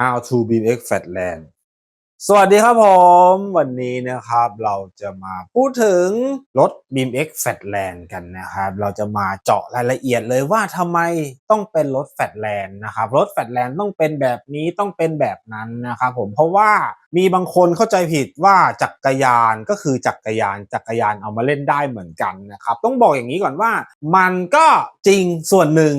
How to BMX Fatland สวัสดีครับผม วันนี้นะครับเราจะมาพูดถึงรถ BMX Fatland กันนะครับ เราจะมาเจาะรายละเอียดเลยว่าทำไมต้องเป็นรถ Fatland นะครับ รถ Fatland ต้องเป็นแบบนี้ต้องเป็นแบบนั้นนะครับผมเพราะว่ามีบางคนเข้าใจผิดว่าจักรยานก็คือจักรยานจักรยานเอามาเล่นได้เหมือนกันนะครับ ต้องบอกอย่างนี้ก่อนว่า มันก็จริงส่วนหนึ่ง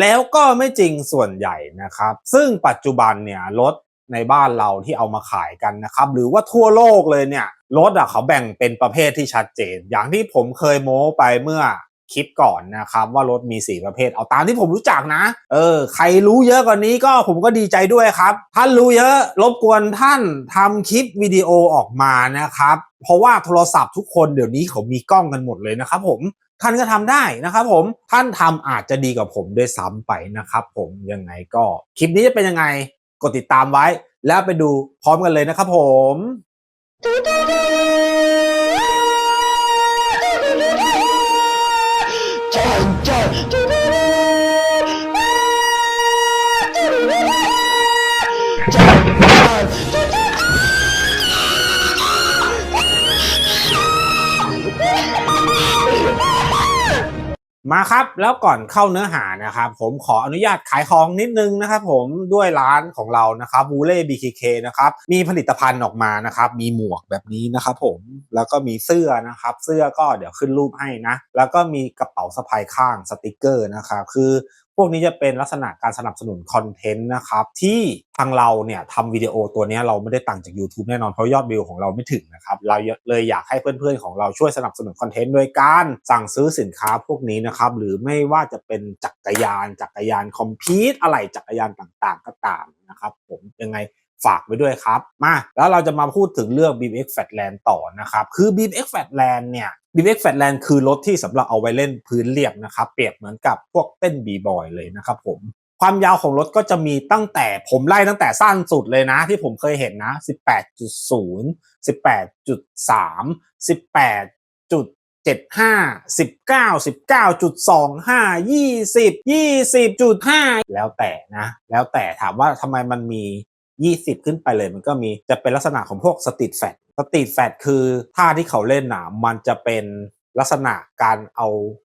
แล้วก็ไม่จริงส่วนใหญ่นะครับ ซึ่งปัจจุบันเนี่ยรถในบ้านเราที่เอามาขายกันนะครับ หรือว่าทั่วโลกเลยเนี่ยรถอะเขาแบ่งเป็นประเภทที่ชัดเจน อย่างที่ผมเคยโม้ไปเมื่อคลิปก่อนนะครับ ว่ารถมีสี่ประเภท เอาตามที่ผมรู้จักนะ เออ ใครรู้เยอะกว่านี้ก็ผมก็ดีใจด้วยครับ ท่านรู้เยอะ รบกวนท่านทำคลิปวิดีโอออกมานะครับ เพราะว่าโทรศัพท์ทุกคนเดี๋ยวนี้เขามีกล้องกันหมดเลยนะครับผม ท่านก็ทำได้นะครับผมท่านทำอาจจะดีกว่าผมด้วยซ้ำไปนะครับผมยังไงก็คลิปนี้จะเป็นยังไงกดติดตามไว้ แล้วไปดูพร้อมกันเลยนะครับผม มาครับแล้วก่อนเข้าเนื้อหานะครับผมขออนุญาตขายของนิดนึงนะครับผมด้วยร้านของเรานะครับบูเล่ BKK นะครับมีผลิตภัณฑ์ออกมานะครับมีหมวกแบบนี้นะครับผมแล้วก็มีเสื้อนะครับเสื้อก็เดี๋ยวขึ้นรูปให้นะ แล้วก็มีกระเป๋าสะพายข้างสติกเกอร์นะครับคือ พวกนี้จะเป็นลักษณะการสนับสนุนคอนเทนต์นะครับ ที่ทางเราเนี่ยทำวิดีโอตัวนี้เราไม่ได้ตังจาก YouTube แน่นอนเพราะยอดวิวของเราไม่ถึงนะครับ เราเลยอยากให้เพื่อนๆของเราช่วยสนับสนุนคอนเทนต์โดยการสั่งซื้อสินค้าพวกนี้นะครับ หรือไม่ว่าจะเป็นจักรยานจักรยานคอมพิวต์อะไรจักรยานต่างๆ ก็ตามนะครับผมยังไงฝากไว้ด้วยครับ มาแล้วเราจะมาพูดถึงเรื่อง BMX Fatland ต่อนะครับ คือ BMX Fatland เนี่ย BMX Fatland คือรถที่สำหรับเอาไว้เล่นพื้นเรียบนะครับ เปรียบเหมือนกับพวกเต้นบีบอยเลยนะครับผมความยาวของรถก็จะมีตั้งแต่ผมไล่ตั้งแต่สั้นสุดเลยนะ ที่ผมเคยเห็นนะ 18.0 18.3 18จุด75 19 19.25 20 20.5 แล้วแต่นะ แล้วแต่ถามว่าทำไมมันมี 20 ขึ้นไปเลยมันก็มีจะเป็นลักษณะของพวกสตรีทแฟต สตรีทแฟตคือท่าที่เขาเล่นนะมันจะเป็นลักษณะการเอา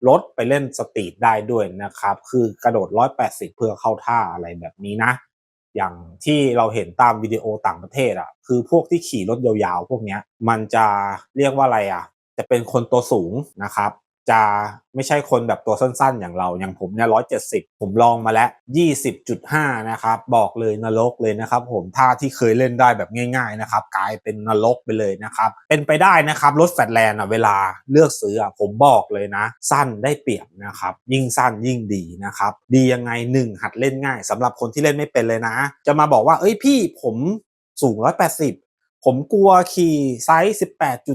รถไปเล่นสตรีทได้ด้วยนะครับ คือกระโดด 180 เพื่อเข้าท่าอะไรแบบนี้นะ อย่างที่เราเห็นตามวิดีโอต่างประเทศอะ คือพวกที่ขี่รถยาวๆ พวกเนี้ย มันจะเรียกว่าอะไรอะ จะเป็นคนตัวสูงนะครับ จะไม่ใช่คนแบบตัวสั้นๆ อย่างเราอย่างผมเนี่ยร้อยเจ็ดสิบผมลองมาแล้วยี่สิบจุดห้านะครับบอกเลยนรกเลยนะครับ ผมท่าที่เคยเล่นได้แบบง่าย ๆนะครับ กลายเป็นนรกไปเลยนะครับเป็นไปได้นะครับรถแฟลตแลนด์อะเวลาเลือกซื้ออะผมบอกเลยนะ สั้นได้เปรียบนะครับยิ่งสั้นยิ่งดีนะครับดียังไงหนึ่งหัดเล่นง่ายสำหรับคนที่เล่นไม่เป็นเลยนะ จะมาบอกว่าเอ้ยพี่ผมสูงร้อยแปดสิบผมกลัวขี่ไซส์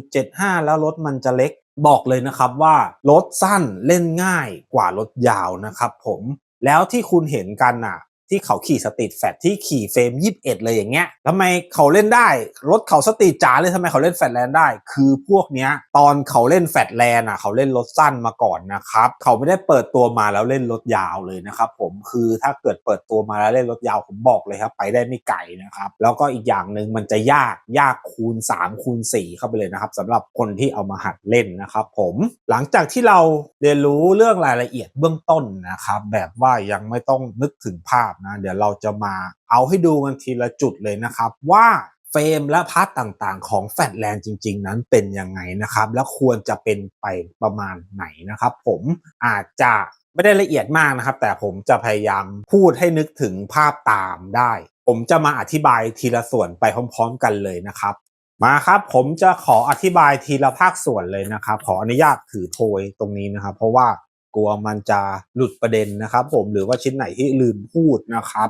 18.75 แล้วรถมันจะเล็ก บอกเลยนะครับว่ารถสั้นเล่นง่ายกว่ารถยาวนะครับผมแล้วที่คุณเห็นกันน่ะ ที่เขาขี่สตรีทแฟตที่ขี่เฟรม21เลยอย่างเงี้ยทำไมเขาเล่นได้ รถเขาสตรีทจ๋าเลยทำไมเขาเล่นแฟตแลนด์ได้ คือพวกเนี้ยตอนเขาเล่นแฟตแลนด์อะเขาเล่นรถสั้นมาก่อนนะครับ เขาไม่ได้เปิดตัวมาแล้วเล่นรถยาวเลยนะครับผมคือถ้าเกิดเปิดตัวมาแล้วเล่นรถยาวผมบอกเลยครับไปได้ไม่ไกลนะครับแล้วก็อีกอย่างหนึ่งมันจะยากยากคูณ 3 คูณ 4 เข้าไปเลยนะครับสำหรับคนที่เอามาหัดเล่นนะครับผมหลังจากที่เราเรียนรู้เรื่องรายละเอียดเบื้องต้นนะครับแบบว่ายังไม่ต้องนึกถึงภาพนะ เดี๋ยวเราจะมาเอาให้ดูกันทีละจุดเลยนะครับ ว่าเฟรมและพาร์ตต่างๆ ของแฟตแลนด์จริง ๆ นั้นเป็นยังไงนะครับ แล้วควรจะเป็นไปประมาณไหนนะครับ ผมอาจจะไม่ได้ละเอียดมากนะครับ แต่ผมจะพยายามพูดให้นึกถึงภาพตามได้ ผมจะมาอธิบายทีละส่วนไปพร้อม ๆ กันเลยนะครับ มาครับผมจะขออธิบายทีละภาคส่วนเลยนะครับ ขออนุญาตถือโพยตรงนี้นะครับ เพราะว่า กลัวมันจะหลุดประเด็นนะครับผมหรือว่าชิ้นไหนที่ลืมพูดนะครับ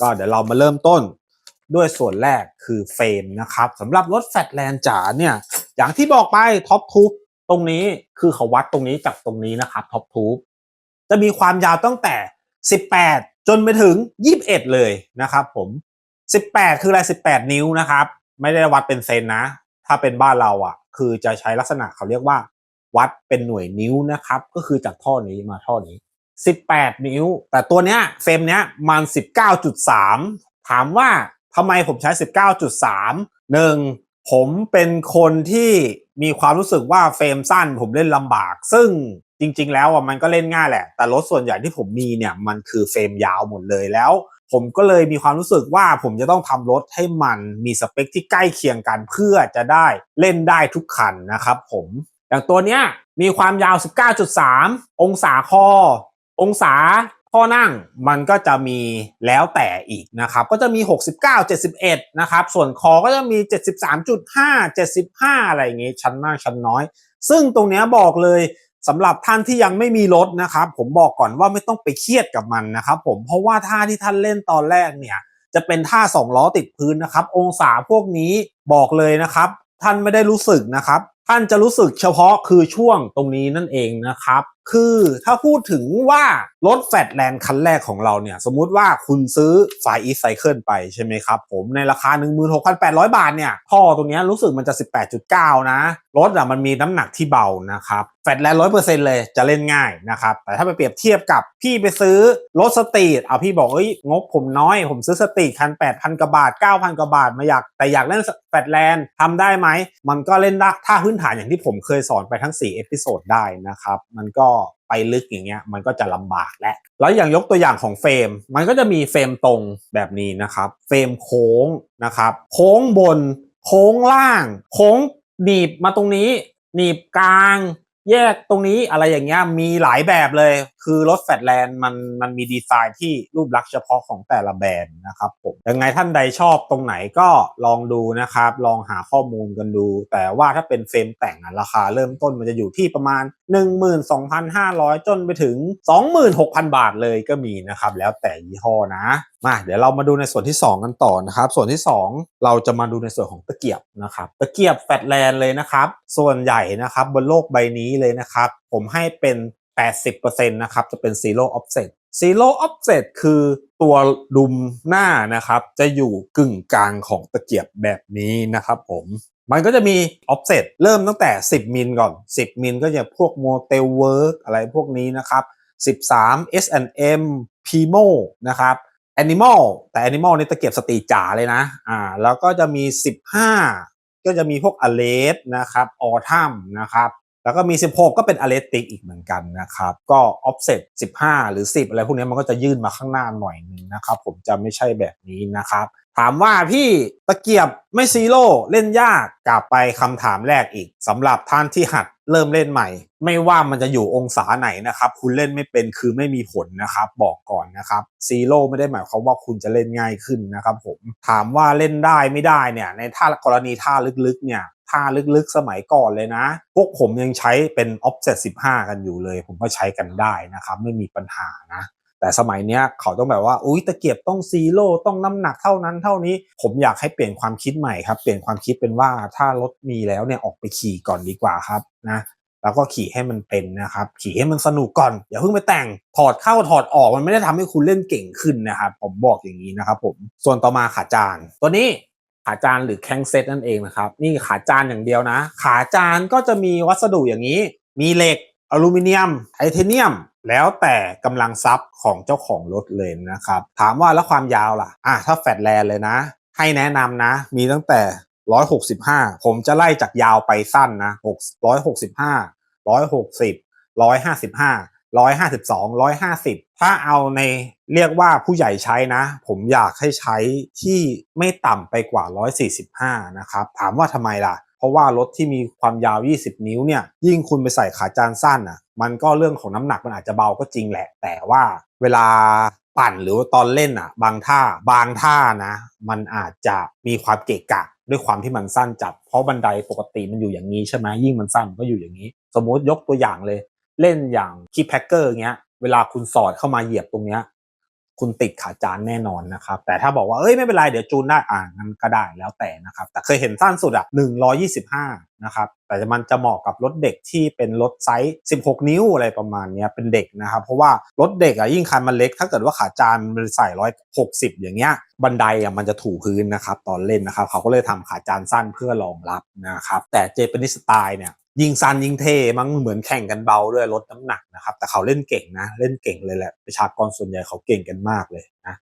ก็เดี๋ยวเรามาเริ่มต้นด้วยส่วนแรกคือเฟรมนะครับสำหรับรถแฟลตแลนด์จ๋าเนี่ย อย่างที่บอกไปท็อปทูบตรงนี้คือเขาวัดตรงนี้จากตรงนี้นะครับท็อปทูบจะมีความยาวตั้งแต่ 18 จนไปถึง 21 เลยนะครับผม 18 คืออะไร 18 นิ้วนะครับ ไม่ได้วัดเป็นเซนนะ ถ้าเป็นบ้านเราอะ คือจะใช้ลักษณะเขาเรียกว่า วัดเป็นหน่วยนิ้วนะครับ ก็คือจากท่อนี้มาท่อนี้ 18 นิ้ว แต่ตัวเนี้ยเฟรมเนี้ยมัน 19.3 ถามว่าทำไมผมใช้ 19.3 1. ผมเป็นคนที่มีความรู้สึกว่าเฟรมสั้นผมเล่นลำบาก ซึ่งจริง ๆ แล้วอะมันก็เล่นง่ายแหละ แต่รถส่วนใหญ่ที่ผมมีเนี่ยมันคือเฟรมยาวหมดเลยแล้วผมก็เลยมีความรู้สึกว่าผมจะต้องทำรถให้มันมีสเปคที่ใกล้เคียงกันเพื่อจะได้เล่นได้ทุกคันนะครับผม อย่างตัวเนี้ยมีความยาว 19.3 องศาคอ องศาข้อนั่งมันก็จะมีแล้วแต่อีกนะครับ ก็จะมี 69 71 นะครับ ส่วนคอก็จะมี 73.5 75 อะไรอย่างงี้ ชั้นมากชั้นน้อย ซึ่งตรงเนี้ยบอกเลยสำหรับท่านที่ยังไม่มีรถนะครับ ผมบอกก่อนว่าไม่ต้องไปเครียดกับมันนะครับผมเพราะว่าท่าที่ท่านเล่นตอนแรกเนี่ย จะเป็นท่าสองล้อติดพื้นนะครับ องศาพวกนี้บอกเลยนะครับ ท่านไม่ได้รู้สึกนะครับ ท่านจะรู้สึกเฉพาะคือช่วงตรงนี้นั่นเองนะครับ คือถ้าพูดถึงว่ารถแฟดแลนด์คันแรกของเราเนี่ย สมมุติว่าคุณซื้อไฟอีไซเคิลไปใช่ไหมครับผมในราคา 16,800 บาทเนี่ยท่อตรงนี้รู้สึกมันจะ 18.9 นะ รถอะมันมีน้ำหนักที่เบานะครับแฟดแลนด์ร้อยเปอร์เซ็นต์เลยจะเล่นง่ายนะครับ แต่ถ้าไปเปรียบเทียบกับพี่ไปซื้อรถสตรีทเอาพี่บอกเอ้ยงบผมน้อย ผมซื้อสตรีทคัน 8,000 กว่าบาท 9,000 กว่าบาทมาอยากแต่อยากเล่นแฟดแลนด์ทำได้ไหม มันก็เล่นได้ถ้าพื้นฐานอย่างที่ผมเคยสอนไปทั้ง4เอพิโซดได้นะครับมันก็ ไปลึกอย่างเงี้ยมันก็จะลำบากและแล้วอย่างยกตัวอย่างของเฟรม มันก็จะมีเฟรมตรงแบบนี้นะครับ เฟรมโค้งนะครับ โค้งบน โค้งล่าง โค้งหนีบมาตรงนี้ หนีบกลาง แยกตรงนี้อะไรอย่างเงี้ยมีหลายแบบเลย คือรถแฟดแลนด์มันมันมีดีไซน์ที่รูปลักษณ์เฉพาะของแต่ละแบรนด์นะครับผมยังไงท่านใดชอบตรงไหนก็ลองดูนะครับ ลองหาข้อมูลกันดู แต่ว่าถ้าเป็นเฟรมแต่งอะราคาเริ่มต้นมันจะอยู่ที่ประมาณ 12,500 จนไปถึง 26,000 บาทเลยก็มีนะครับ แล้วแต่ยี่ห้อนะมาเดี๋ยวเรามาดูในส่วนที่ 2 กันต่อนะครับ ส่วนที่ 2 เราจะมาดูในส่วนของตะเกียบนะครับตะเกียบแฟตแลนด์เลยนะครับ ส่วนใหญ่นะครับบนโลกใบนี้เลยนะครับ ผมให้เป็น 80%นะครับ จะเป็น zero offset zero offset คือตัวดุมหน้านะครับ จะอยู่กึ่งกลางของตะเกียบแบบนี้นะครับผมมันก็จะมี offset เริ่มตั้งแต่ 10 มิลก่อน 10 มิลก็จะพวก Motel Work อะไรพวกนี้นะครับ 13 S&M Primo นะครับ Animal แต่ Animal นี่ตะเกียบสตีจ๋าเลยนะอ่าแล้วก็จะมี 15 ก็จะมีพวก a l e t นะครับ Autumn นะครับ แล้วก็มี 16 ก็เป็นอะเลติกอีกเหมือนกันนะครับ ก็ออฟเซ็ต15 หรือ 10 อะไรพวกนี้มันก็จะยื่นมาข้างหน้าหน่อยนึงนะครับ ผมจะไม่ใช่แบบนี้นะครับ ถามว่าพี่ตะเกียบไม่ซีโร่เล่นยากกลับไปคำถามแรกอีกสำหรับท่านที่หัดเริ่มเล่นใหม่ ไม่ว่ามันจะอยู่องศาไหนนะครับ คุณเล่นไม่เป็นคือไม่มีผลนะครับ บอกก่อนนะครับซีโร่ไม่ได้หมายความว่าคุณจะเล่นง่ายขึ้นนะครับผมถามว่าเล่นได้ไม่ได้เนี่ยในท่ากรณีท่าลึกๆเนี่ยท่าลึกๆสมัยก่อนเลยนะ พวกผมยังใช้เป็น offset 15 กันอยู่เลย ผมก็ใช้กันได้นะครับ ไม่มีปัญหานะ แต่สมัยเนี้ยเขาต้องแบบว่าอุ้ยตะเกียบต้องซีโร่ต้องน้ำหนักเท่านั้นเท่านี้ ผมอยากให้เปลี่ยนความคิดใหม่ครับเปลี่ยนความคิดเป็นว่าถ้ารถมีแล้วเนี่ยออกไปขี่ก่อนดีกว่าครับนะแล้วก็ขี่ให้มันเป็นนะครับ ขี่ให้มันสนุกก่อน อย่าเพิ่งไปแต่งถอดเข้าถอดออกมันไม่ได้ทำให้คุณเล่นเก่งขึ้นนะครับ ผมบอกอย่างนี้นะครับผมส่วนต่อมาขาจานตัวนี้ขาจานหรือแข้งเซตนั่นเองนะครับ นี่ขาจานอย่างเดียวนะ ขาจานก็จะมีวัสดุอย่างนี้ มีเหล็ก อลูมิเนียมไทเทเนียม แล้วแต่กำลังซับของเจ้าของรถเลยนะครับ ถามว่าแล้วความยาวล่ะอะถ้าแฟดแลนด์เลยนะ ให้แนะนำนะ มีตั้งแต่ 165 ผมจะไล่จากยาวไปสั้นนะ665 160 155 152 150 ถ้าเอาในเรียกว่าผู้ใหญ่ใช้นะ ผมอยากให้ใช้ที่ไม่ต่ำไปกว่า 145 นะครับ ถามว่าทำไมล่ะ เพราะว่ารถที่มีความยาว 20 นิ้วเนี่ยยิ่งคุณไปใส่ขาจานสั้นอะมันก็เรื่องของน้ำหนักมันอาจจะเบาก็จริงแหละ แต่ว่าเวลาปั่นหรือว่าตอนเล่นอะ บางท่าบางท่านะ มันอาจจะมีความเกะกะด้วยความที่มันสั้นจัด เพราะบันไดปกติมันอยู่อย่างนี้ใช่ไหมยิ่งมันสั้นก็อยู่อย่างนี้ สมมติยกตัวอย่างเลย เล่นอย่างคีแพคเกอร์เงี้ยเวลาคุณสอดเข้ามาเหยียบตรงเนี้ย คุณติดขาจานแน่นอนนะครับ แต่ถ้าบอกว่าเอ้ยไม่เป็นไรเดี๋ยวจูนได้อ่างั้นก็ได้แล้วแต่นะครับ แต่เคยเห็นสั้นสุดอะ125 นะครับ แต่มันจะเหมาะกับรถเด็กที่เป็นรถไซส์ 16 นิ้วอะไรประมาณนี้เป็นเด็กนะครับ เพราะว่ารถเด็กอะยิ่งคันมันเล็ก ถ้าเกิดว่าขาจานมันใส่160 อย่างเงี้ยบันไดอะมันจะถูพื้นนะครับตอนเล่นนะครับ เขาก็เลยทำขาจานสั้นเพื่อรองรับนะครับแต่เจแปนิสสไตล์เนี่ย ยิงซันยิงเทมั้งเหมือนแข่งกันเบาด้วยลดน้ำหนักนะครับ แต่เขาเล่นเก่งนะ เล่นเก่งเลยแหละประชากรส่วนใหญ่เขาเก่งกันมากเลยนะ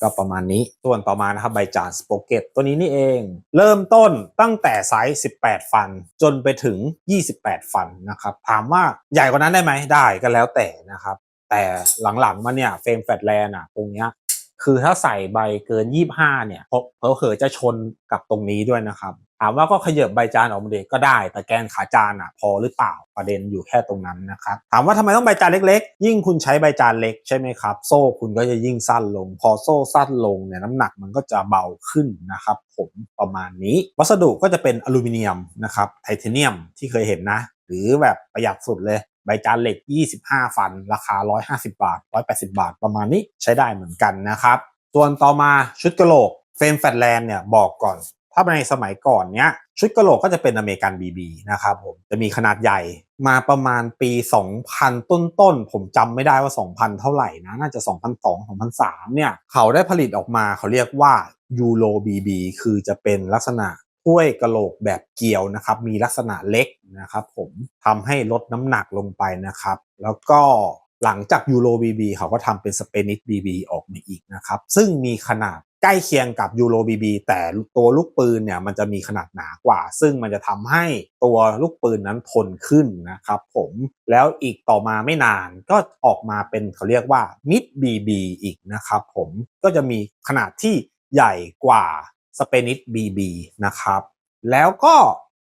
ก็ประมาณนี้ส่วนต่อมานะครับใบจานสโปเกตตัวนี้นี่เอง เริ่มต้นตั้งแต่ไซส์ 18 ฟัน จนไปถึง 28 ฟันนะครับ ถามว่าใหญ่กว่านั้นได้ไหมได้ก็แล้วแต่นะครับ แต่หลังๆมาเนี่ยเฟรมแฟลตแลนด์อะตรงเนี้ย คือถ้าใส่ใบเกิน 25 เนี่ยเพอเผอจะชนกับตรงนี้ด้วยนะครับ ถามว่าก็ขยับใบจานออกมาเด็กก็ได้ แต่แกนขาจานอะพอหรือเปล่าประเด็นอยู่แค่ตรงนั้นนะครับ ถามว่าทำไมต้องใบจานเล็กๆ ยิ่งคุณใช้ใบจานเล็กใช่ไหมครับ โซ่คุณก็จะยิ่งสั้นลง พอโซ่สั้นลงเนี่ยน้ำหนักมันก็จะเบาขึ้นนะครับ ผมประมาณนี้ วัสดุก็จะเป็นอลูมิเนียมนะครับไทเทเนียมที่เคยเห็นนะ หรือแบบประหยัดสุดเลยใบจานเหล็ก 25 ฟัน ราคา 150 บาท 180 บาท ประมาณนี้ใช้ได้เหมือนกันนะครับ ส่วนต่อมาชุดกระโหลกเฟรมแฟลตแลนด์เนี่ยบอกก่อน ถ้าในสมัยก่อนเนี้ยชุดกระโหลกก็จะเป็นอเมริกันบีบีนะครับผมจะมีขนาดใหญ่มาประมาณปี 2000 ต้นๆ ผมจำไม่ได้ว่า 2,000 เท่าไหร่นะน่าจะ 2002 2003 เนี่ย เขาได้ผลิตออกมาเขาเรียกว่ายูโรบีบีคือจะเป็นลักษณะ ถ้วยกระโหลกแบบเกลียวนะครับ มีลักษณะเล็กนะครับ ผมทำให้ลดน้ำหนักลงไปนะครับ แล้วก็หลังจากยูโรบีบีเขาก็ทำเป็นสเปนิชบีบีออกมาอีกนะครับ ซึ่งมีขนาดใกล้เคียงกับยูโรบีบีแต่ตัวลูกปืนเนี่ยมันจะมีขนาดหนากว่า ซึ่งมันจะทำให้ตัวลูกปืนนั้นทนขึ้นนะครับผมแล้วอีกต่อมาไม่นานก็ออกมาเป็นเขาเรียกว่ามิดบีบีอีกนะครับผมก็จะมีขนาดที่ใหญ่กว่า สเปนิชบีบีนะครับ แล้วก็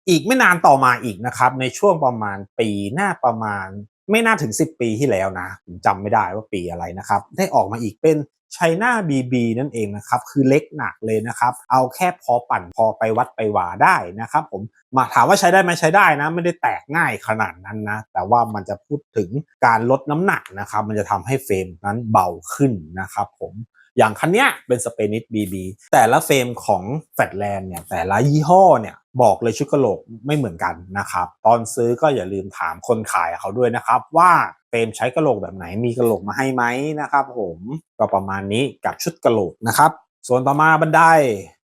อีกไม่นานต่อมาอีกนะครับ ในช่วงประมาณปีหน้าประมาณไม่น่าถึง 10 ปีที่แล้วนะ ผมจำไม่ได้ว่าปีอะไรนะครับ ได้ออกมาอีกเป็นไชน่าบีบีนั่นเองนะครับ คือเล็กหนักเลยนะครับ เอาแค่พอปั่นพอไปวัดไปวาได้นะครับผมมาถามว่าใช้ได้ไหมใช้ได้นะ ไม่ได้แตกง่ายขนาดนั้นนะ แต่ว่ามันจะพูดถึงการลดน้ำหนักนะครับ มันจะทำให้เฟรมนั้นเบาขึ้นนะครับผม อย่างคันเนี้ยเป็นสเปนิชบีบีแต่ละเฟรมของแฟลตแลนด์เนี่ยแต่ละยี่ห้อเนี่ยบอกเลยชุดกระโหลกไม่เหมือนกันนะครับ ตอนซื้อก็อย่าลืมถามคนขายเขาด้วยนะครับ ว่าเฟรมใช้กระโหลกแบบไหนมีกระโหลกมาให้ไหมนะครับผมก็ประมาณนี้กับชุดกระโหลกนะครับ ส่วนต่อมาบันได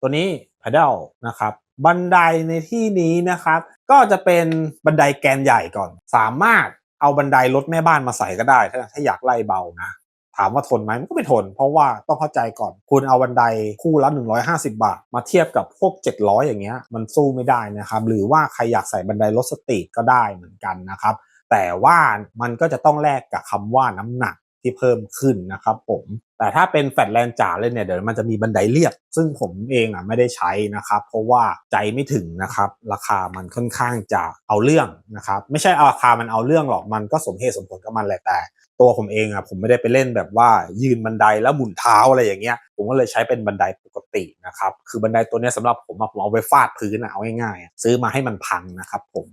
ตัวนี้ pedal นะครับบันไดในที่นี้นะครับ ก็จะเป็นบันไดแกนใหญ่ก่อน สามารถเอาบันไดรถแม่บ้านมาใส่ก็ได้ ถ้าอยากไล่เบานะ ถามว่าทนไหมมันก็ไม่ทน เพราะว่าต้องเข้าใจก่อน คุณเอาบันไดคู่ละ 150 บาท มาเทียบกับพวก 700 อย่างเงี้ยมันสู้ไม่ได้นะครับ หรือว่าใครอยากใส่บันไดรถสตรีทก็ได้เหมือนกันนะครับ แต่ว่ามันก็จะต้องแลกกับคำว่าน้ำหนักที่เพิ่มขึ้นนะครับผม แต่ถ้าเป็นแฟลตแลนจ๋าเลยเนี่ยเดี๋ยวมันจะมีบันไดเรียบ ซึ่งผมเองอะไม่ได้ใช้นะครับ เพราะว่าใจไม่ถึงนะครับ ราคามันค่อนข้างจะเอาเรื่องนะครับ ไม่ใช่ราคามันเอาเรื่องหรอกมันก็สมเหตุสมผลกับมันแหละแต่ ตัวผมเองอะผมไม่ได้ไปเล่นแบบว่ายืนบันไดแล้วหมุนเท้าอะไรอย่างเงี้ย ผมก็เลยใช้เป็นบันไดปกตินะครับ คือบันไดตัวนี้ยสำหรับผมอะผมเอาไปฟาดพื้นอะเอาง่ายๆซื้อมาให้มันพังนะครับ ผม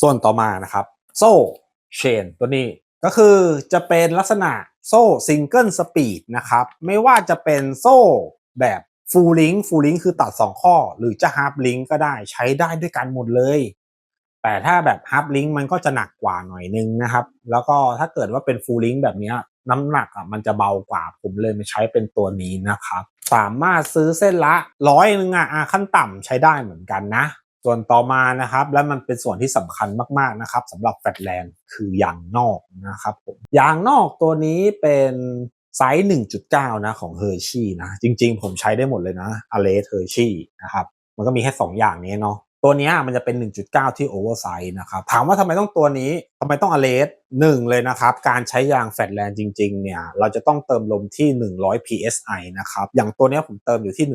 ส่วนต่อมานะครับ โซ่เชนตัวนี้ ก็คือจะเป็นลักษณะโซ่ซิงเกิลสปีดนะครับ ไม่ว่าจะเป็นโซ่แบบฟูลลิงฟูลลิงคือตัด 2 ข้อ หรือจะฮาร์ปลิงก็ได้ใช้ได้ด้วยกันหมดเลย แต่ถ้าแบบฮาร์ปลิงมันก็จะหนักกว่าหน่อยนึงนะครับ แล้วก็ถ้าเกิดว่าเป็นฟูลลิงแบบนี้น้ำหนักอะมันจะเบากว่าผมเลยมาใช้เป็นตัวนี้นะครับ สามารถซื้อเส้นละร้อยนึงอะอะขั้นต่ำใช้ได้เหมือนกันนะ ส่วนต่อมานะครับ และมันเป็นส่วนที่สำคัญมากๆนะครับสำหรับแฟลตแลนด์คือยางนอกนะครับผมยางนอกตัวนี้เป็นไซส์ 1.9 นะของเฮอร์ชี่นะ จริงๆ ผมใช้ได้หมดเลยนะอเลสเฮอร์ชี่นะครับ มันก็มีแค่ 2 อย่างนี้เนาะ ตัวนี้มันจะเป็น 1.9 ที่โอเวอร์ไซส์นะครับ ถามว่าทำไมต้องตัวนี้ทำไมต้องอเลสหนึ่งเลยนะครับ การใช้ยางแฟลตแลนด์จริงๆ เนี่ย เราจะต้องเติมลมที่ 100 psi นะครับ อย่างตัวนี้ผมเติมอยู่ที่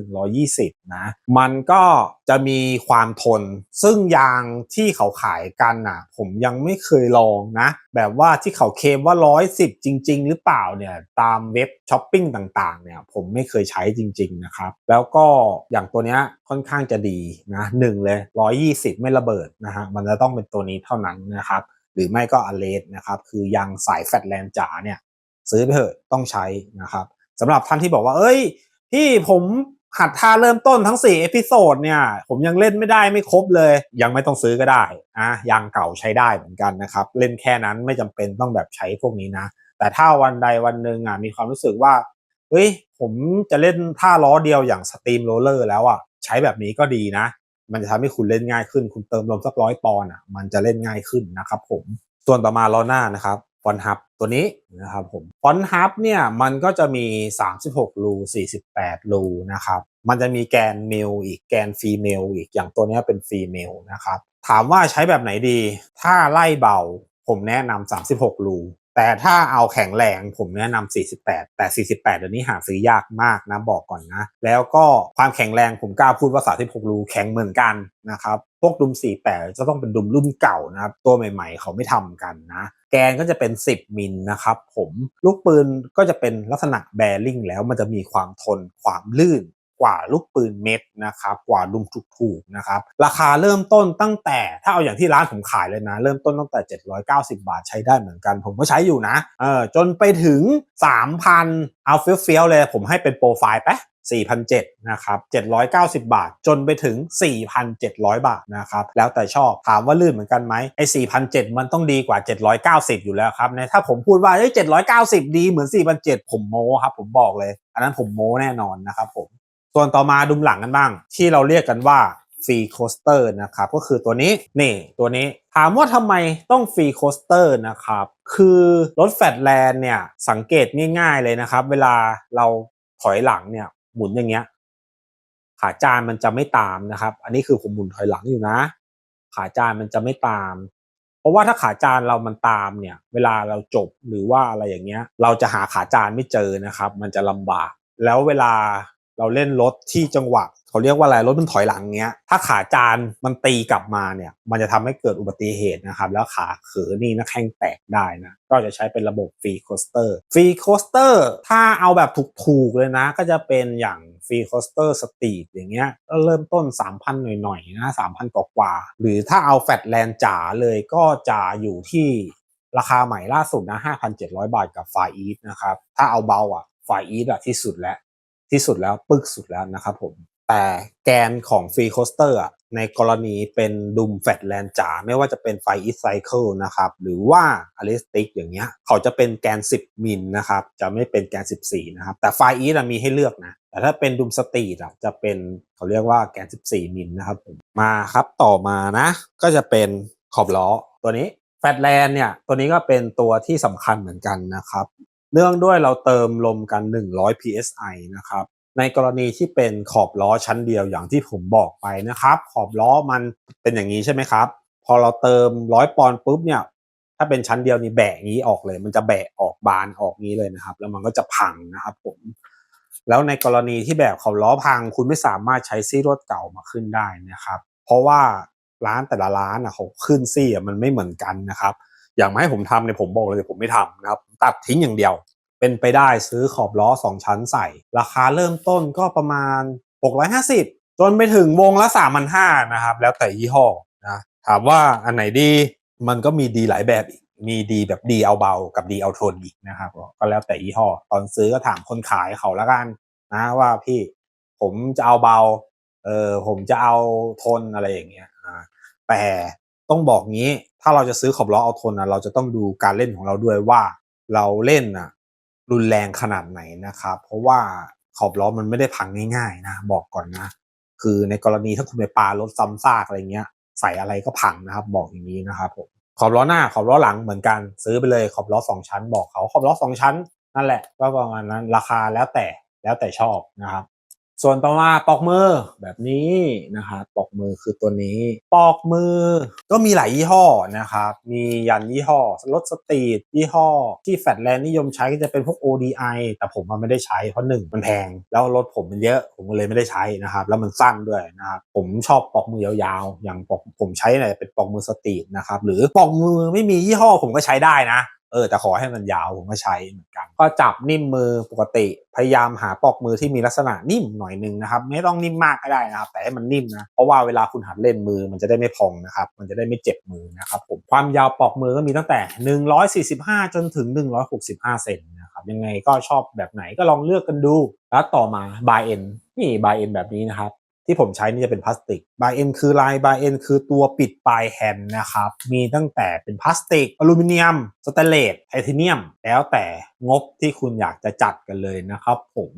120 นะ มันก็จะมีความทน ซึ่งยางที่เขาขายกันน่ะ ผมยังไม่เคยลองนะ แบบว่าที่เขาเคลมว่า 110 จริง ๆ หรือเปล่าเนี่ย ตามเว็บช้อปปิ้งต่างๆ เนี่ย ผมไม่เคยใช้จริง ๆ นะครับ แล้วก็อย่างตัวเนี้ยค่อนข้างจะดีนะหนึ่งเลย120 ไม่ระเบิดนะฮะมันจะต้องเป็นตัวนี้เท่านั้นนะครับ หรือไม่ก็อเลสนะครับ คือยางสายแฟลตแลนด์จ๋าเนี่ย ซื้อไปเถอะต้องใช้นะครับสำหรับท่านที่บอกว่า เอ้ยพี่ผมหัดท่าเริ่มต้นทั้ง 4 เอพิโซดเนี่ย ผมยังเล่นไม่ได้ไม่ครบเลย ยังไม่ต้องซื้อก็ได้อะยางเก่าใช้ได้เหมือนกันนะครับ เล่นแค่นั้นไม่จำเป็นต้องแบบใช้พวกนี้นะ แต่ถ้าวันใดวันหนึ่งอะมีความรู้สึกว่าเฮ้ยผมจะเล่นท่าล้อเดียวอย่างสตรีมโรลเลอร์แล้วอะใช้แบบนี้ก็ดีนะ มันจะทำให้คุณเล่นง่ายขึ้น คุณเติมลมสักร้อยปอนด์อะมันจะเล่นง่ายขึ้นนะครับผมส่วนต่อมาล้อหน้านะครับฟอนฮับตัวนี้นะครับผมฟอนต์ฮับเนี่ยมันก็จะมี 36 รู 48 รูนะครับมันจะมีแกนเมลอีกแกนฟีเมลอีกอย่างตัวนี้เป็นฟีเมลนะครับถามว่าใช้แบบไหนดี ถ้าไล่เบาผมแนะนำ36 รู แต่ถ้าเอาแข็งแรงผมแนะนำ48 แต่ 48เดี๋ยวนี้หาซื้อยากมากนะบอกก่อนนะ แล้วก็ความแข็งแรงผมกล้าพูดว่า36รูแข็งเหมือนกันนะครับ พวกดุม 48 จะต้องเป็นดุมรุ่นเก่านะครับ ตัวใหม่ๆ เขาไม่ทำกันนะ แกนก็จะเป็น 10 มิลนะครับผม ลูกปืนก็จะเป็นลักษณะแบริ่งแล้วมันจะมีความทนความลื่น กว่าลูกปืนเม็ดนะครับกว่าดุมถูกๆนะครับราคาเริ่มต้นตั้งแต่ถ้าเอาอย่างที่ร้านผมขายเลยนะ เริ่มต้นตั้งแต่ 790 บาทใช้ได้เหมือนกัน ผมก็ใช้อยู่นะเออจนไปถึง 3,000 เอาเฟี้ยวๆเลย ผมให้เป็นโปรไฟล์ไป4,700นะครับ790 บาท จนไปถึง 4,700 บาทนะครับ แล้วแต่ชอบถามว่าลื่นเหมือนกันไหมไอ้4,700มันต้องดีกว่า 790 อยู่แล้วครับในถ้าผมพูดว่าเฮ้ย790 ดีเหมือน4,700ผมโม้ครับ ผมบอกเลย อันนั้นผมโม้แน่นอนนะครับผม ส่วนต่อมาดุมหลังกันบ้าง ที่เราเรียกกันว่าฟรีโคสเตอร์นะครับก็คือตัวนี้นี่ตัวนี้ถามว่าทำไมต้องฟรีโคสเตอร์นะครับ คือรถแฟตแลนด์เนี่ย สังเกตง่ายๆเลยนะครับ เวลาเราถอยหลังเนี่ย หมุนอย่างเงี้ย ขาจานมันจะไม่ตามนะครับ อันนี้คือผมหมุนถอยหลังอยู่นะ ขาจานมันจะไม่ตาม เพราะว่าถ้าขาจานเรามันตามเนี่ย เวลาเราจบหรือว่าอะไรอย่างเงี้ย เราจะหาขาจานไม่เจอนะครับ มันจะลำบากแล้วเวลา เราเล่นรถที่จังหวะเขาเรียกว่าอะไรรถมันถอยหลังเงี้ย ถ้าขาจานมันตีกลับมาเนี่ย มันจะทำให้เกิดอุบัติเหตุนะครับ แล้วขาเขอนี่นะแข้งแตกได้นะ ก็จะใช้เป็นระบบฟรีโคสเตอร์ฟรีโคสเตอร์ถ้าเอาแบบถูกๆเลยนะ ก็จะเป็นอย่างฟรีโคสเตอร์สตรีทอย่างเงี้ยก็เริ่มต้น 3,000 หน่อยๆนะ3,000กว่าๆหรือถ้าเอาแฟตแลนจ๋าเลยก็จะอยู่ที่ราคาใหม่ล่าสุดนะ 5,700 บาทกับไฟอีทนะครับ ถ้าเอาเบาอะไฟอีทอะที่สุดแล้ว ที่สุดแล้วปึกสุดแล้วนะครับผม แต่แกนของฟรีโคสเตอร์ในกรณีเป็นดุมแฟตแลนจ๋าไม่ว่าจะเป็นไฟอี c ไซเคิลนะครับหรือว่าอลิสติกอย่างเงี้ยเขาจะเป็นแกน 10 มิลนะครับจะไม่เป็นแกน 14 นะครับ แต่ไฟอีมีให้เลือกนะ แต่ถ้าเป็นดุมสตรีทอะจะเป็นเขาเรียกว่าแกน 14 มิลนะครับผมมาครับต่อมานะ ก็จะเป็นขอบล้อตัวนี้แฟตแลนเนี่ยตัวนี้ก็เป็นตัวที่สำคัญเหมือนกันนะครับ เนื่องด้วยเราเติมลมกัน 100 psi นะครับ ในกรณีที่เป็นขอบล้อชั้นเดียวอย่างที่ผมบอกไปนะครับ ขอบล้อมันเป็นอย่างนี้ใช่ไหมครับ พอเราเติมร้อยปอนด์ปุ๊บเนี่ยถ้าเป็นชั้นเดียวนี่แบะงี้ออกเลย มันจะแบะออกบานออกงี้เลยนะครับ แล้วมันก็จะพังนะครับผมแล้วในกรณีที่แบบขอบล้อพังคุณไม่สามารถใช้ซี่รถเก่ามาขึ้นได้นะครับ เพราะว่าร้านแต่ละร้านอะเขาขึ้นซี่อะมันไม่เหมือนกันนะครับ อยางมาให้ผมทำเนี่ยผมบอกเลยผมไม่ทำนะครับตัดทิ้งอย่างเดียว เป็นไปได้ซื้อขอบล้อ 2 ชั้นใส่ ราคาเริ่มต้นก็ประมาณ 650 จนไปถึงวงละ 3,500นะครับ แล้วแต่ยี่ห้อนะถามว่าอันไหนดีมันก็มีดีหลายแบบอีกมีดีแบบดีเอาเบากับดีเอาทนอีกนะครับก็แล้วแต่ยี่ห้อ ตอนซื้อก็ถามคนขายเขาล้วกันนะว่าพี่ผมจะเอาเบาเออผมจะเอาทนอะไรอย่างเงี้ยแต่ต้องบอกงี้ ถ้าเราจะซื้อขอบล้อเอาทนนะเราจะต้องดูการเล่นของเราด้วยว่าเราเล่นอะรุนแรงขนาดไหนนะครับ เพราะว่าขอบล้อมันไม่ได้พังง่ายๆนะบอกก่อนนะ คือในกรณีถ้าคุณไปปารถซ้ำซากอะไรเงี้ย ใส่อะไรก็พังนะครับ บอกอย่างนี้นะครับผมขอบล้อหน้าขอบล้อหลังเหมือนกันซื้อไปเลยขอบล้อสองชั้นบอกเขาขอบล้อสองชั้นนั่นแหละก็ประมาณนั้นราคาแล้วแต่แล้วแต่ชอบนะครับ ส่วนต่อมาปอกมือแบบนี้นะครับปอกมือคือตัวนี้ ปอกมือก็มีหลายยี่ห้อนะครับมียันยี่ห้อรถสตรีทยี่ห้อ ที่แฟตแลนด์นิยมใช้ก็จะเป็นพวก ODI แต่ผมมันไม่ได้ใช้เพราะหนึ่งมันแพง แล้วรถผมมันเยอะผมก็เลยไม่ได้ใช้นะครับ แล้วมันสั้นด้วยนะครับผมชอบปอกมือยาวๆ อย่างปอกผมใช้เนี่ยเป็นปอกมือสตรีทนะครับหรือปอกมือไม่มียี่ห้อผมก็ใช้ได้นะ เออแต่ขอให้มันยาวผมก็ใช้เหมือนกัน ก็จับนิ่มมือปกติพยายามหาปอกมือที่มีลักษณะนิ่มหน่อยนึงนะครับ ไม่ต้องนิ่มมากก็ได้นะครับ แต่ให้มันนิ่มนะเพราะว่าเวลาคุณหัดเล่นมือมันจะได้ไม่พองนะครับ มันจะได้ไม่เจ็บมือนะครับผมความยาวปอกมือก็มีตั้งแต่ 145 จนถึง 165 เซนนะครับยังไงก็ชอบแบบไหนก็ลองเลือกกันดู แล้วต่อมาบายเอ็นนี่บายเอ็นแบบนี้นะครับ ที่ผมใช้นี่จะเป็นพลาสติกบายเอ็นคือลายบายเอ็นคือตัวปิดปลายแฮนด์นะครับ มีตั้งแต่เป็นพลาสติก อลูมิเนียม สแตนเลสไทเทเนียม แล้วแต่งบที่คุณอยากจะจัดกันเลยนะครับผม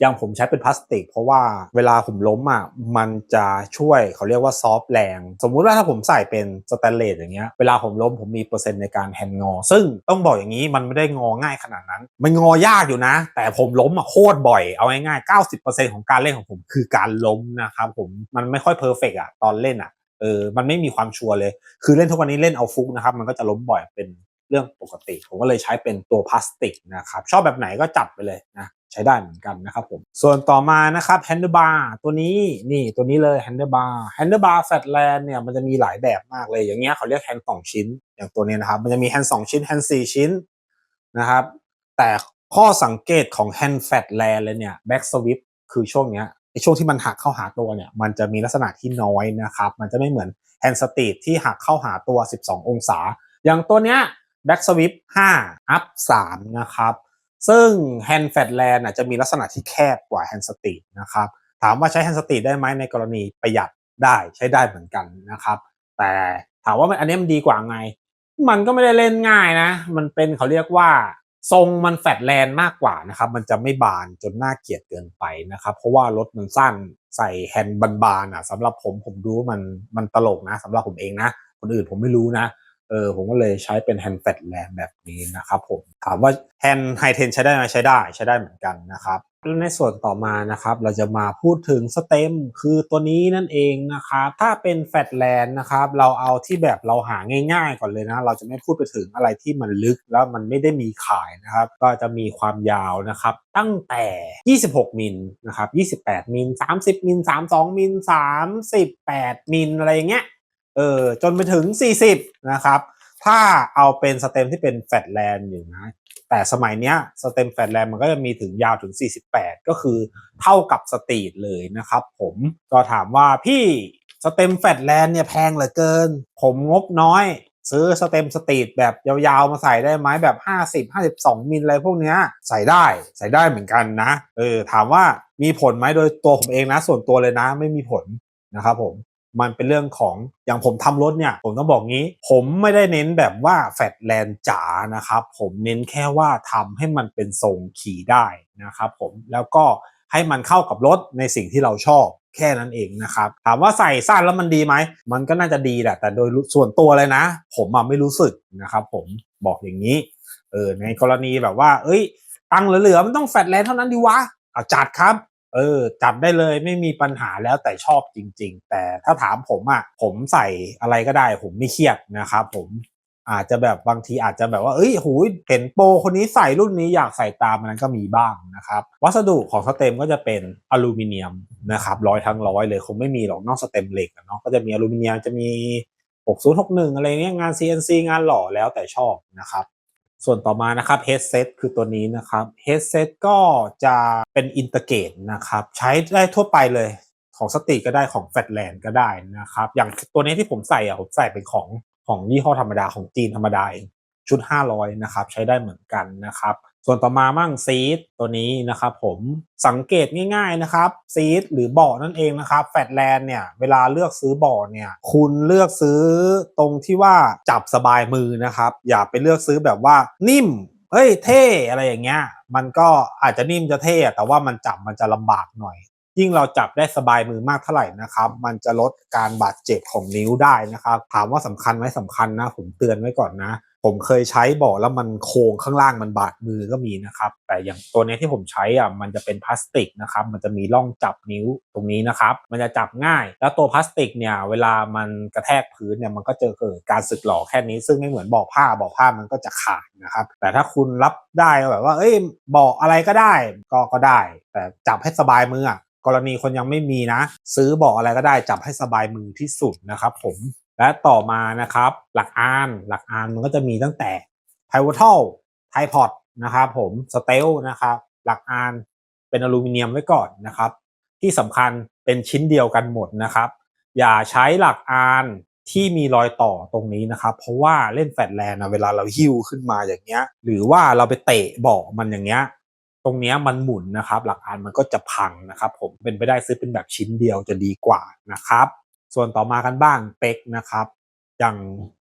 อย่างผมใช้เป็นพลาสติก เพราะว่าเวลาผมล้มอะมันจะช่วยเขาเรียกว่าซอฟแรง สมมุติว่าถ้าผมใส่เป็นสแตนเลสอย่างเงี้ยเวลาผมล้มผมมีเปอร์เซ็นต์ในการแฮนงอ ซึ่งต้องบอกอย่างนี้มันไม่ได้งอง่ายขนาดนั้น มันงอยากอยู่นะ แต่ผมล้มอะโคตรบ่อยเอาง่ายๆ90%ของการเล่นของผมคือการล้มนะครับผมมันไม่ค่อยเพอร์เฟกอะตอนเล่นอะเออมันไม่มีความชัวร์เลย คือเล่นทุกวันนี้เล่นเอาฟุกนะครับมันก็จะล้มบ่อยเป็นเรื่องปกติ ผมก็เลยใช้เป็นตัวพลาสติกนะครับ ชอบแบบไหนก็จัดไปเลยนะ ใช้ได้เหมือนกันนะครับผม ส่วนต่อมานะครับแฮนด์บาร์ตัวนี้นี่ตัวนี้เลยแฮนด์บาร์แฮนด์บาร์แฟลตแลนเนี่ยมันจะมีหลายแบบมากเลยอย่างเงี้ยเขาเรียกแฮนด์สองชิ้น อย่างตัวนี้นะครับ มันจะมีแฮนด์สองชิ้นแฮนด์สี่ชิ้นนะครับ แต่ข้อสังเกตของแฮนด์แฟลตแลนเลยเนี่ยแบ็กสวิปคือช่วงเนี้ยในช่วงที่มันหักเข้าหาตัวเนี่ย มันจะมีลักษณะที่น้อยนะครับ มันจะไม่เหมือนแฮนด์สตีทที่หักเข้าหาตัว 12 องศา อย่างตัวเนี้ยแบ็กสวิป5อัพ3นะครับ ซึ่งแฮนด์แฟตแลนด์จะมีลักษณะที่แคบกว่าแฮนด์สตีทนะครับถามว่าใช้แฮนด์สตีทได้ไหมในกรณีประหยัดได้ใช้ได้เหมือนกันนะครับ แต่ถามว่ามันอันนี้มันดีกว่าไง มันก็ไม่ได้เล่นง่ายนะ มันเป็นเขาเรียกว่าทรงมันแฟตแลนด์มากกว่านะครับ มันจะไม่บานจนน่าเกลียดเกินไปนะครับ เพราะว่ารถมันสั้นใส่แฮนด์บานๆอะสำหรับผมผมดูว่ามันมันตลกนะสำหรับผมเองนะ คนอื่นผมไม่รู้นะ เออผมก็เลยใช้เป็นแฮนด์แฟลตแลนแบบนี้นะครับผมถามว่าแฮนด์ไฮเทนใช้ได้ไหมใช้ได้ใช้ได้เหมือนกันนะครับแล้วในส่วนต่อมานะครับเราจะมาพูดถึงสเต็มคือตัวนี้นั่นเองนะครับถ้าเป็นแฟลตแลนนะครับเราเอาที่แบบเราหาง่าย ๆ ก่อนเลยนะ เราจะไม่พูดไปถึงอะไรที่มันลึกแล้วมันไม่ได้มีขายนะครับ ก็จะมีความยาวนะครับตั้งแต่ 26 มิลนะครับ 28 มิล 30 มิล 32 มิล 38 มิลอะไรเงี้ย เออจนไปถึง 40 นะครับ ถ้าเอาเป็นสเต็มที่เป็นแฟตแลนด์อยู่นะ แต่สมัยเนี้ยสเต็มแฟตแลนด์มันก็จะมีถึงยาวถึง 48 ก็คือเท่ากับสตรีทเลยนะครับผมก็ถามว่าพี่สเต็มแฟตแลนด์เนี่ยแพงเหลือเกิน ผมงบน้อย ซื้อสเต็มสตรีทแบบยาวๆมาใส่ได้ไหมแบบ 50 52 มิลอะไรพวกเนี้ยใส่ได้ใส่ได้เหมือนกันนะเออถามว่ามีผลไหมโดยตัวผมเองนะ ส่วนตัวเลยนะไม่มีผลนะครับผม มันเป็นเรื่องของอย่างผมทำรถเนี่ย ผมต้องบอกงี้ ผมไม่ได้เน้นแบบว่าแฟตแลนด์จ๋านะครับ ผมเน้นแค่ว่าทำให้มันเป็นทรงขี่ได้นะครับผมแล้วก็ให้มันเข้ากับรถในสิ่งที่เราชอบแค่นั้นเองนะครับ ถามว่าใส่สั้นแล้วมันดีไหม มันก็น่าจะดีแหละ แต่โดยส่วนตัวเลยนะ ผมอะไม่รู้สึกนะครับผมบอกอย่างนี้เออในกรณีแบบว่า เอ้ย ตังเหลือๆมันต้องแฟตแลนด์เท่านั้นดีวะเอาจัดครับ เออจัดได้เลยไม่มีปัญหาแล้วแต่ชอบจริง ๆ แต่ถ้าถามผมอะ่ะผมใส่อะไรก็ได้ ผมไม่เครียดนะครับผมอาจจะแบบบางทีอาจจะแบบว่า เอ้ยหูเห็นโปรคนนี้ใส่รุ่นนี้อยากใส่ตามมันก็มีบ้างนะครับ วัสดุของสเต็มก็จะเป็นอลูมิเนียมนะครับร้อยทั้งร้อยเลยคงไม่มีหรอกนอกสเต็มเหล็กเนาะก็จะมีอลูมิเนียมจะมี 6061 อะไรเงี้ยงาน CNC งานหล่อแล้วแต่ชอบนะครับ ส่วนต่อมานะครับ headset คือตัวนี้นะครับ headset ก็จะเป็นอินเตอร์เกตนะครับ ใช้ได้ทั่วไปเลยของสติก็ได้ของแฟลตแลนด์ก็ได้นะครับ อย่างตัวนี้ที่ผมใส่อะผมใส่เป็นของของยี่ห้อธรรมดาของจีนธรรมดาเองชุด 500 นะครับ ใช้ได้เหมือนกันนะครับ ส่วนต่อมามั่งซีทตัวนี้นะครับผมสังเกตง่าย ๆนะครับซีทหรือบาะนั่นเองนะครับแฟลตแลนด์เนี่ยเวลาเลือกซื้อบาะเนี่ยคุณเลือกซื้อตรงที่ว่าจับสบายมือนะครับอย่าไปเลือกซื้อแบบว่านิ่มเฮ้ยเท่อะไรอย่างเงี้ยมันก็อาจจะนิ่มจะเท่แต่ว่ามันจับมันจะลำบากหน่อย ยิ่งเราจับได้สบายมือมากเท่าไหร่นะครับ มันจะลดการบาดเจ็บของนิ้วได้นะครับ ถามว่าสำคัญไหมสำคัญนะผมเตือนไว้ก่อนนะ ผมเคยใช้บาะแล้วมันโค้งข้างล่างมันบาดมือก็มีนะครับ แต่อย่างตัวนี้ที่ผมใช้อะมันจะเป็นพลาสติกนะครับ มันจะมีร่องจับนิ้วตรงนี้นะครับ มันจะจับง่าย แล้วตัวพลาสติกเนี่ยเวลามันกระแทกพื้นเนี่ยมันก็จะเกิดการสึกหลอแค่นี้ ซึ่งไม่เหมือนบาะผ้าบาะผ้ามันก็จะขาดนะครับ แต่ถ้าคุณรับได้แบบว่า เอ้ยบาะอะไรก็ได้ก็ก็ได้ แต่จับให้สบายมืออะกรณีคนยังไม่มีนะ ซื้อเบออะไรก็ได้จับให้สบายมือที่สุดนะครับ ผม และต่อมานะครับ หลักอานหลักอานมันก็จะมีตั้งแต่ pivotal t i p o d นะครับผม steel นะครับ หลักอานเป็นอลูมิเนียมไว้ก่อนนะครับ ที่สำคัญเป็นชิ้นเดียวกันหมดนะครับ อย่าใช้หลักอานที่มีรอยต่อตรงนี้นะครับ เพราะว่าเล่นแฟลตแลนด์เวลาเราหิ้วขึ้นมาอย่างเงี้ย หรือว่าเราไปเตะเบาะมันอย่างเงี้ยตรงเนี้ยมันหมุนนะครับ หลักอานมันก็จะพังนะครับ ผมเป็นไปได้ซื้อเป็นแบบชิ้นเดียวจะดีกว่านะครับ ส่วนต่อมากันบ้างเป็กนะครับ อย่าง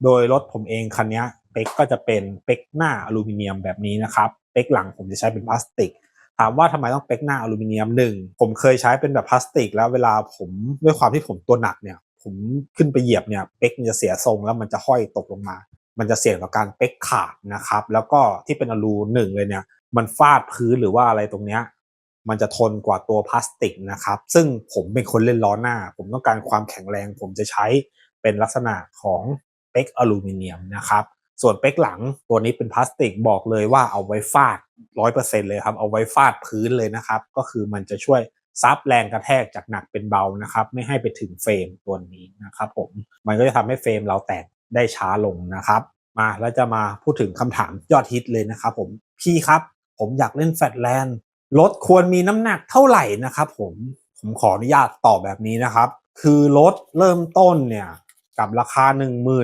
โดยรถผมเองคันนี้เป็กก็จะเป็นเป็กหน้าอลูมิเนียมแบบนี้นะครับเป็กหลังผมจะใช้เป็นพลาสติก ถามว่าทำไมต้องเป๊กหน้าอลูมิเนียมหนึ่งผมเคยใช้เป็นแบบพลาสติก แล้วเวลาผมด้วยความที่ผมตัวหนักเนี่ย ผมขึ้นไปเหยียบเนี่ยเป๊กมันจะเสียทรงแล้วมันจะห้อยตกลงมา มันจะเสี่ยงต่อการเป๊กขาดนะครับ แล้วก็ที่เป็นอลูหนึ่งเลยเนี่ยมันฟาดพื้นหรือว่าอะไรตรงเนี้ย มันจะทนกว่าตัวพลาสติกนะครับ ซึ่งผมเป็นคนเล่นล้อหน้า ผมต้องการความแข็งแรง ผมจะใช้เป็นลักษณะของเป๊กอลูมิเนียมนะครับส่วนเป๊กหลังตัวนี้เป็นพลาสติกบอกเลยว่าเอาไว้ฟาดร้อยเปอร์เซ็นเลยครับเอาไว้ฟาดพื้นเลยนะครับ ก็คือมันจะช่วยซับแรงกระแทกจากหนักเป็นเบานะครับ ไม่ให้ไปถึงเฟรมตัวนี้นะครับผมมันก็จะทำให้เฟรมเราแตกได้ช้าลงนะครับ มาแล้วจะมาพูดถึงคำถามยอดฮิตเลยนะครับผมพี่ครับผมอยากเล่นแฟลตแลนด์ รถควรมีน้ำหนักเท่าไหร่นะครับผมผมขออนุญาตตอบแบบนี้นะครับ คือรถเริ่มต้นเนี่ยกับราคา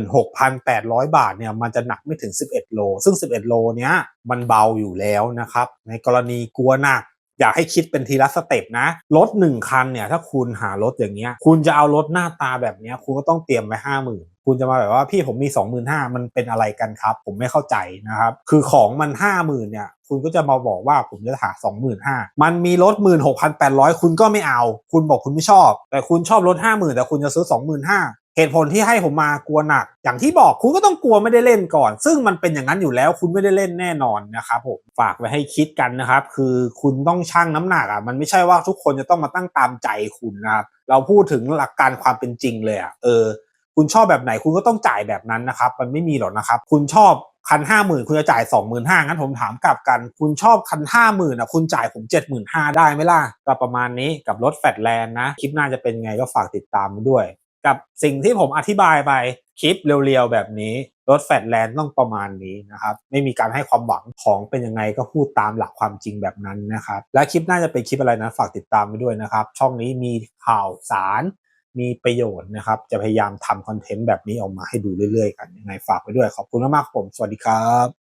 16,800 บาทเนี่ยมันจะหนักไม่ถึง 11 โล ซึ่ง 11 โลเนี้ยมันเบาอยู่แล้วนะครับ ในกรณีกลัวหนัก อยากให้คิดเป็นทีละสเต็ปนะ รถ 1 คันเนี่ยถ้าคุณหารถอย่างเงี้ยคุณจะเอารถหน้าตาแบบเนี้ยคุณก็ต้องเตรียมไว้ 50,000 คุณจะมาแบบว่าพี่ผมมี 25,000มันเป็นอะไรกันครับ ผมไม่เข้าใจนะครับ คือของมัน 50,000เนี่ยคุณก็จะมาบอกว่าผมจะหา 25,000มันมีรถ 16,800 คุณก็ไม่เอา คุณบอกคุณไม่ชอบ แต่คุณชอบรถ 50,000 แต่คุณจะซื้อ 25,000เหตุผลที่ให้ผมมากลัวหนัก อย่างที่บอกคุณก็ต้องกลัวไม่ได้เล่นก่อน ซึ่งมันเป็นอย่างนั้นอยู่แล้วคุณไม่ได้เล่นแน่นอนนะครับผมฝากไว้ให้คิดกันนะครับ คือคุณต้องชั่งน้ำหนักอะมันไม่ใช่ว่าทุกคนจะต้องมาตั้งตามใจคุณนะครับเราพูดถึงหลักการความเป็นจริงเลยอะเออ คุณชอบแบบไหนคุณก็ต้องจ่ายแบบนั้นนะครับ มันไม่มีหรอกนะครับ คุณชอบคันห้าหมื่นคุณจะจ่ายสองหมื่นห้างั้นผมถามกลับกัน คุณชอบคันห้าหมื่นอะคุณจ่ายผมเจ็ดหมื่นห้าได้ไหมล่ะก็ประมาณนี้กับรถแฟดแลนด์นะ คลิปหน้าจะเป็นไงก็ฝากติดตามด้วย กับสิ่งที่ผมอธิบายไปคลิปเรียวๆแบบนี้ รถแฟดแลนด์ต้องประมาณนี้นะครับ ไม่มีการให้ความหวังของเป็นยังไงก็พูดตามหลักความจริงแบบนั้นนะครับ และคลิปหน้าจะเป็นคลิปอะไรนะฝากติดตามไปด้วยนะครับ ช่องนี้มีข่าวสาร มีประโยชน์นะครับ จะพยายามทำคอนเทนต์แบบนี้ออกมาให้ดูเรื่อยๆ กันยังไงฝากไปด้วยขอบคุณมากๆครับผม สวัสดีครับ